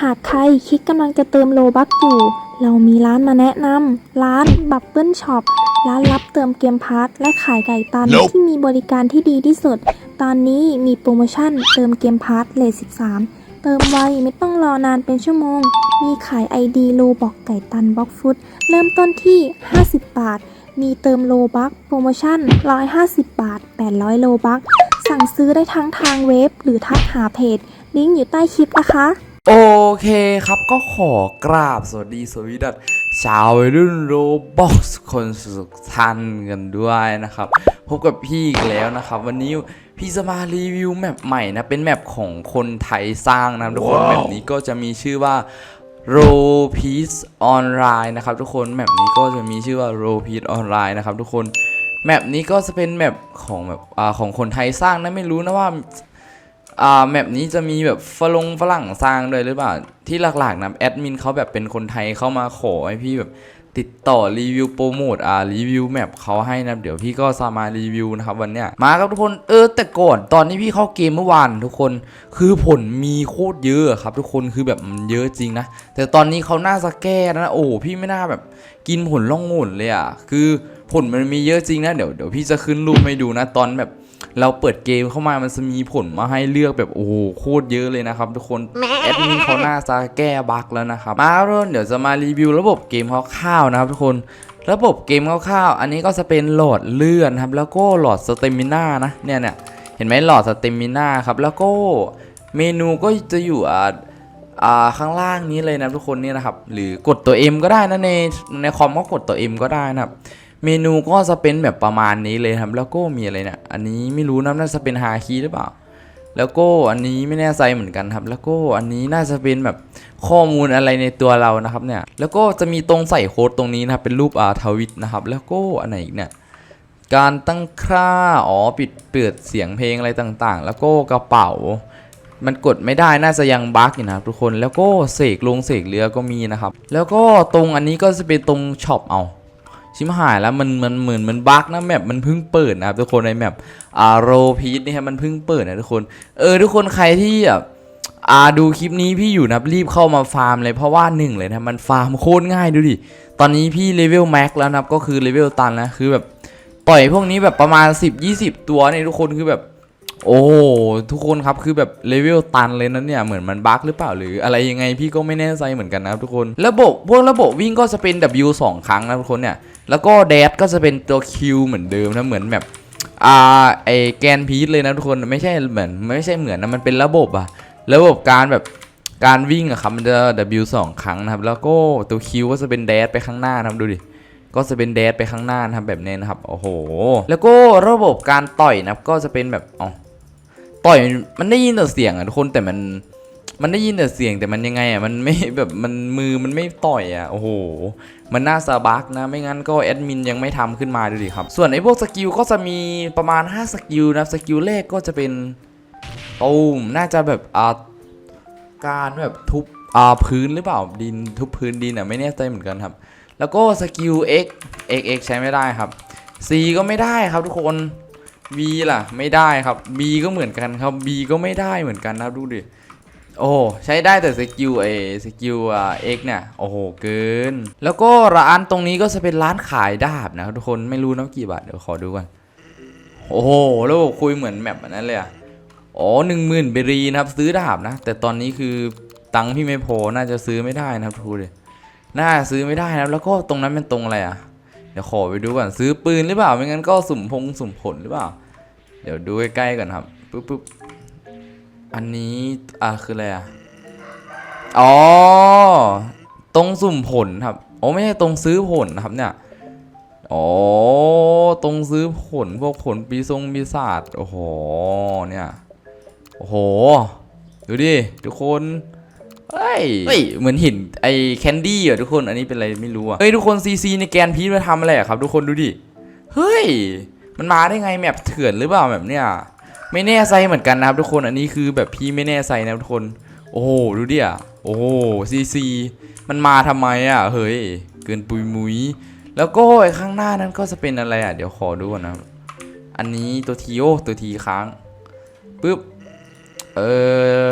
หากใครคิดกำลังจะเติมโลบัคอยู่ เรามีร้านมาแนะนำร้านบับเบิลช็อปร้านรับเติมเกมพาร์ทและขายไก่ตัน Nope ที่มีบริการที่ดีที่สุด ตอนนี้มีโปรโมชั่นเติมเกมพาร์ทเลท13 เติมไวไม่ต้องรอนานเป็นชั่วโมง มีขาย ID โลบอกไก่ตันบล็อกฟุตเริ่มต้นที่ 50 บาท มีเติมโลบัคโปรโมชั่น 150 บาท 800 โลบัคสั่งซื้อได้ทั้งทางเว็บหรือทักหาเพจ ลิงก์อยู่ใต้คลิปนะคะ โอเคครับก็ขอกราบสวัสดีสวีดัตชาววัยรุ่นโรบ็อกซ์คนสุขทันกันด้วยนะครับ พบกับพี่อีกแล้วนะครับ วันนี้พี่จะมารีวิวแมปใหม่นะ เป็นแมปของคนไทยสร้างนะครับทุกคนว้าวแมปนี้ก็จะมีชื่อว่า r o p e a c e Online นะครับทุกคนแมปนี้ก็จะมีชื่อว่า r o p e a c e Online นะครับทุกคนแมปนี้ก็จะเป็นแมปของแบบอ่าของคนไทยสร้างนะไม่รู้นะว่า อ่าแมปนี้จะมีแบบฝรั่งฝรั่งสร้างด้วยหรือเปล่า ที่หลักๆนะแอดมินเขาแบบเป็นคนไทยเข้ามาขอให้พี่แบบติดต่อรีวิวโปรโมทอ่ารีวิวแมปเขาให้นะเดี๋ยวพี่ก็จะมารีวิวนะครับวันเนี้ยมาครับทุกคนเออแต่ก่อนตอนที่พี่เข้าเกมเมื่อวานทุกคนคือผลมีโคตรเยอะครับ ทุกคนคือแบบมันเยอะจริงนะแต่ตอนนี้เขาหน่าจะแก้แล้วนะโอ้พี่ไม่น่าแบบกินผลล่องหนเลยอะคือผลมันมีเยอะจริงนะเดี๋ยวเดี๋ยวพี่จะขึ้นรูปให้ดูนะตอนแบบ เราเปิดเกมเข้ามามันจะมีผลมาให้เลือกแบบโอ้โหโคตรเยอะเลยนะครับทุกคนแอดมินเขาน่าจะแก้บั๊กแล้วนะครับมาเริ่มเดี๋ยวจะมารีวิวระบบเกมคร่าวๆนะครับทุกคนระบบเกมคร่าวๆอันนี้ก็จะเป็นหลอดเลือดนะครับแล้วก็หลอดสเตมิน่านะเนี่ยเนี่ยเห็นไหมหลอดสเตมิน่าครับแล้วก็เมนูก็จะอยู่อ่าอ่าข้างล่างนี้เลยนะทุกคนเนี่ยนะครับ หรือกดตัว M ก็ได้นะในในคอมก็กดตัว M ก็ได้นะครับ เมนูก็จะเป็นแบบประมาณนี้เลยครับแล้วก็มีอะไรเนี่ยอันนี้ไม่รู้นะน่าจะเป็นฮาคีหรือเปล่า แล้วก็อันนี้ไม่แน่ใจเหมือนกันครับ แล้วก็อันนี้น่าจะเป็นแบบข้อมูลอะไรในตัวเรานะครับเนี่ยแล้วก็จะมีตรงใส่โค้ดตรงนี้นะครับเป็นรูปอาทวิตนะครับ แล้วก็อันไหนอีกเนี่ยการตั้งค่าอ๋อปิดเปิดเสียงเพลงอะไรต่างๆ แล้วก็กระเป๋า มันกดไม่ได้น่าจะยังบั๊กอยู่นะครับทุกคนแล้วก็เสกลงเสกเรือก็มีนะครับ แล้วก็ตรงอันนี้ก็จะเป็นตรงช็อปเอา ชิมหายแล้วมันมันเหมือนมันบั๊กนะแมปมันเพิ่งเปิดนะครับทุกคนในแมปอาโรพีทนี่ครับมันเพิ่งเปิดนะทุกคนเออทุกคนใครที่แบบอ่าดูคลิปนี้พี่อยู่นะครับรีบเข้ามาฟาร์มเลยเพราะว่าหนึ่งเลยนะมันฟาร์มโคตรง่ายดูดิตอนนี้พี่เลเวลแม็กแล้วนะก็คือเลเวลตันแล้วคือแบบต่อยพวกนี้แบบประมาณ 10-20 ตัวเนี่ยทุกคนคือแบบ โอ้ทุกคนครับคือแบบเลเวลตันเลยนะเนี่ยเหมือนมันบั๊กหรือเปล่าหรืออะไรยังไงพี่ก็ไม่แน่ใจเหมือนกันนะทุกคน ระบบพวกระบบวิ่งก็จะเป็น W 2 ครั้งนะทุกคนเนี่ยแล้วก็แดดก็จะเป็นตัว Q เหมือนเดิมนะเหมือนแบบอ่าไอแกนพีทเลยนะทุกคนไม่ใช่เหมือนไม่ใช่เหมือนนะมันเป็นระบบอะระบบการแบบการวิ่งอะครับมันจะ W 2 ครั้งนะครับ แล้วก็ตัว Q ก็จะเป็นแดดไปข้างหน้านะครับดูดิก็จะเป็นแดดไปข้างหน้านะครับแบบนี้นะครับโอ้โหแล้วก็ระบบการต่อยนะครับก็จะเป็นแบบอ๋อต่อยมันได้ยินแต่เสียงอะทุกคนแต่มัน มันได้ยินแต่เสียงแต่มันยังไงอะมันไม่แบบมันมือมันไม่ต่อยอะโอ้โหมันน่าสะบักนะไม่งั้นก็แอดมินยังไม่ทำขึ้นมาดูดิครับ ส่วนไอ้พวกสกิลก็จะมีประมาณ 5 สกิลนะสกิลแรกก็จะเป็นตูมน่าจะแบบอ่าการแบบทุบอ่าพื้นหรือเปล่าดินทุบพื้นดินอะไม่แน่ใจเหมือนกันครับ แล้วก็สกิล X X X ใช้ไม่ได้ครับ C ก็ไม่ได้ครับทุกคน B ล่ะไม่ได้ครับ B ก็เหมือนกันครับ B ก็ไม่ได้เหมือนกันนะดูดิ โอ้ใช้ได้แต่สกิลเอสกิลอ่าเอ็กเนี่ยโอ้โหเกิน แล้วก็ร้านตรงนี้ก็จะเป็นร้านขายดาบนะครับทุกคนไม่รู้นะกี่บาทเดี๋ยวขอดูก่อนโอ้โหแล้วคุยเหมือนแมปนนั้นเลยอะอ๋อหนึ่งหมื่นเบรีนะครับซื้อดาบนะ แต่ตอนนี้คือตังค์พี่ไม่พอน่าจะซื้อไม่ได้นะครับทุกคนเลยน่าซื้อไม่ได้นะครับแล้วก็ตรงนั้นเป็นตรงอะไรอะเดี๋ยวขอไปดูก่อนซื้อปืนหรือเปล่าไม่งั้นก็สุ่มพงสุ่มผลหรือเปล่า เดี๋ยวดูใกล้ๆก่อนครับปุ๊บปุ๊บ อันนี้อ่าคืออะไรอะ อ๋อ ตรงสุ่มผลครับโอ้ไม่ใช่ตรงซื้อผลนะครับเนี่ย อ๋อ ตรงซื้อผลพวกผลปีทรงปีศาจโอ้โห เนี่ย โอ้โห ดูดิทุกคนเฮ้ยเฮ้ยเหมือนห็นไอแคนดี้อะทุกคน อันนี้เป็นอะไรไม่รู้อะ เฮ้ยทุกคนซีซีในแกนพีทมาทำอะไรอะครับ ทุกคนดูดิ เฮ้ย มันมาได้ไงแมปเถื่อนหรือเปล่าแบบเนี้ย ไม่แน่ใจเหมือนกันนะครับทุกคนอันนี้คือแบบพี่ไม่แน่ใจนะทุกคน โอ้โหดูดิอะโอ้โหซีซีมันมาทำไมอะเฮ้ยเกินปุยมุยแล้วก็ไอ้ข้างหน้านั้นก็จะเป็นอะไรอะเดี๋ยวขอดูก่อนนะอันนี้ตัวทีโอตัวทีค้างปึ๊บเอ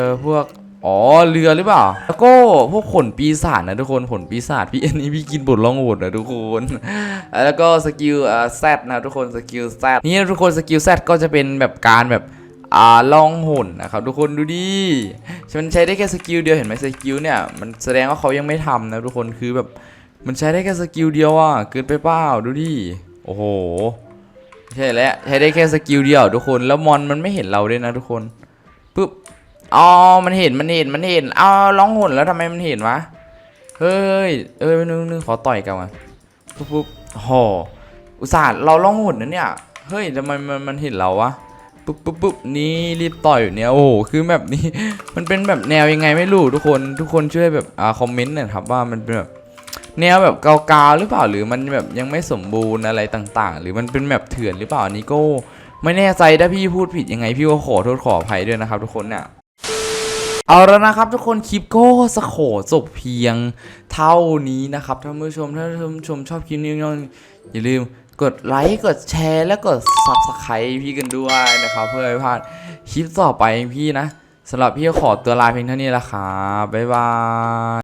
อพวก อ๋อเรือหรือเปล่า แล้วก็พวกขนปีศาจนะทุกคนขนปีศาจพี่อันนี้พี่กินบทล่องหนนะทุกคน แล้วก็สกิลอ่าแซดนะทุกคนสกิลแซดนี่ทุกคนสกิลแซดก็จะเป็นแบบการแบบอ่าล่องหนนะครับทุกคนดูดิมันใช้ได้แค่สกิลเดียวเห็นไหมสกิลเนี่ยมันแสดงว่าเขายังไม่ทำนะทุกคนคือแบบมันใช้ได้แค่สกิลเดียวอะเกินไปเปล่าดูดิโอ้โหใช่แล้วใช้ได้แค่สกิลเดียวทุกคนแล้วมอนมันไม่เห็นเราด้วยนะทุกคนปุ๊บ อ๋อ มันเห็น มันเห็น มันเห็นอ้าวร้องหุนแล้วทำไมมันเห็นวะ เฮ้ย เอ้ยนึงนึงขอต่อยกันมาปุ๊บปุ๊บโหอุตส่าห์เราร้องหุนนะเนี่ย เฮ้ยทำไมมันมันเห็นเราวะ ปุ๊บปุ๊บปุ๊บนี่รีบต่อยอยู่เนี่ย โอ้โห คือแบบนี้ มันเป็นแบบแนวยังไงไม่รู้ทุกคน ทุกคนช่วยแบบ อ่า คอมเมนต์หน่อยครับว่ามันเป็นแบบแนวแบบเกาๆหรือเปล่า หรือมันแบบยังไม่สมบูรณ์อะไรต่าง ๆ หรือมันเป็นแบบเถื่อนหรือเปล่านนี้ก็ไม่แน่ใจถ้าพี่พูดผิดยังไงพี่ก็ขอโทษขออภัยด้วยนะครับทุกคนเนี่ย เอาแล้วนะครับทุกคนคลิปก็สโขจบเพียงเท่านี้นะครับท่านผู้ชมถ้าท่านผู้ชมชอบคลิปนี้ก็อย่าลืมกดไลค์กดแชร์และกด subscribe พี่กันด้วยนะครับ เพื่อไม่พลาดคลิปต่อไปพี่นะสำหรับพี่ขอตัวลาเพียงเท่านี้ละครับบ๊ายบาย